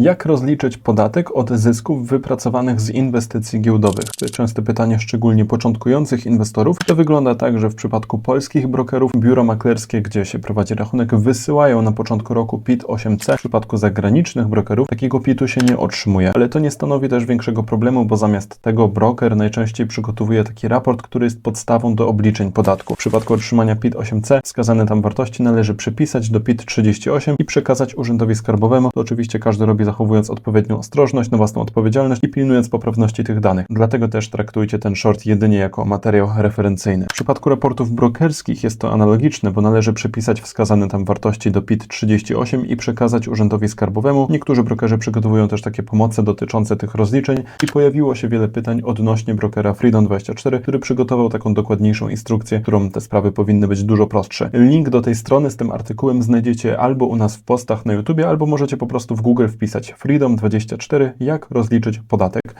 Jak rozliczyć podatek od zysków wypracowanych z inwestycji giełdowych? To częste pytanie szczególnie początkujących inwestorów. To wygląda tak, że w przypadku polskich brokerów biuro maklerskie, gdzie się prowadzi rachunek, wysyłają na początku roku PIT 8C. W przypadku zagranicznych brokerów takiego PIT-u się nie otrzymuje. Ale to nie stanowi też większego problemu, bo zamiast tego broker najczęściej przygotowuje taki raport, który jest podstawą do obliczeń podatku. W przypadku otrzymania PIT 8C wskazane tam wartości należy przypisać do PIT 38 i przekazać urzędowi skarbowemu. To oczywiście każdy robi zachowując odpowiednią ostrożność na własną odpowiedzialność i pilnując poprawności tych danych. Dlatego też traktujcie ten short jedynie jako materiał referencyjny. W przypadku raportów brokerskich jest to analogiczne, bo należy przypisać wskazane tam wartości do PIT 38 i przekazać urzędowi skarbowemu. Niektórzy brokerzy przygotowują też takie pomoce dotyczące tych rozliczeń i pojawiło się wiele pytań odnośnie brokera Freedom24, który przygotował taką dokładniejszą instrukcję, którą te sprawy powinny być dużo prostsze. Link do tej strony z tym artykułem znajdziecie albo u nas w postach na YouTube, albo możecie po prostu w Google wpisać Freedom24, jak rozliczyć podatek.